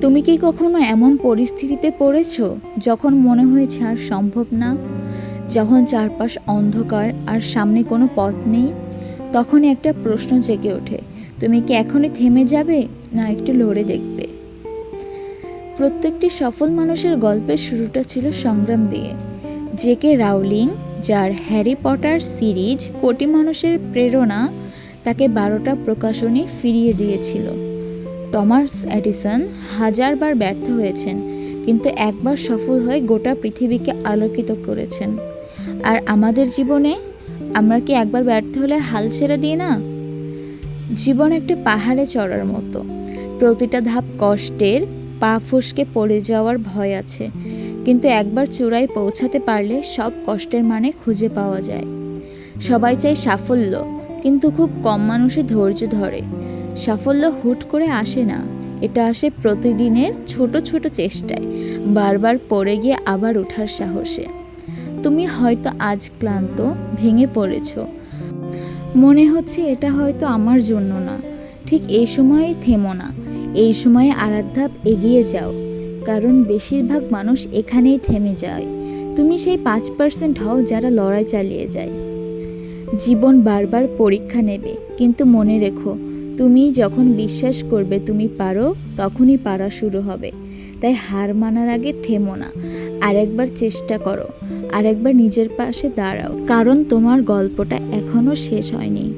তুমি কি কখনো এমন পরিস্থিতিতে পড়েছ যখন মনে হয়েছে আর সম্ভব না? যখন চারপাশ অন্ধকার আর সামনে কোনো পথ নেই? তখনই একটা প্রশ্ন জেগে ওঠে, তুমি কি এখনই থেমে যাবে না একটু লড়ে দেখবে? প্রত্যেকটি সফল মানুষের গল্পের শুরুটা ছিল সংগ্রাম দিয়ে। জেকে রাউলিং, যার হ্যারি পটার সিরিজ কোটি মানুষের প্রেরণা, তাকে বারোটা প্রকাশনী ফিরিয়ে দিয়েছিল। টমাস অ্যাডিসন হাজারবার ব্যর্থ হয়েছেন, কিন্তু একবার সফল হয়ে গোটা পৃথিবীকে আলোকিত করেছেন। আর আমাদের জীবনে আমরা কি একবার ব্যর্থ হলে হাল ছেড়ে দিই না? জীবন একটা পাহাড়ে চড়ার মতো। প্রতিটা ধাপ কষ্টের, পা ফসকে পড়ে যাওয়ার ভয় আছে। কিন্তু একবার চূড়ায় পৌঁছাতে পারলে সব কষ্টের মানে খুঁজে পাওয়া যায়। সবাই চায় সাফল্য, কিন্তু খুব কম মানুষই ধৈর্য ধরে। সাফল্য হুট করে আসে না। এটা আসে প্রতিদিনের ছোট ছোট চেষ্টায়। বারবার পড়ে গিয়ে আবার ওঠার সাহসে। তুমি হয়তো আজ ক্লান্ত, ভেঙে পড়েছো। মনে হচ্ছে এটা হয়তো আমার জন্য না। ঠিক এই সময়েই থেমো না। এই সময়ে আর এক ধাপ এগিয়ে যাও। কারণ বেশিরভাগ মানুষ এখানেই থেমে যায়। তুমি সেই পাঁচ পার্সেন্ট হও যারা লড়াই চালিয়ে যায়। জীবন বারবার পরীক্ষা নেবে। কিন্তু মনে রেখো তুমি যখন বিশ্বাস করবে তুমি পারো, তখনই পারা শুরু হবে। তাই হার মানার আগে থেমো না। আরেকবার চেষ্টা করো। আরেকবার নিজের পাশে দাঁড়াও। কারণ তোমার গল্পটা এখনও শেষ হয়নি।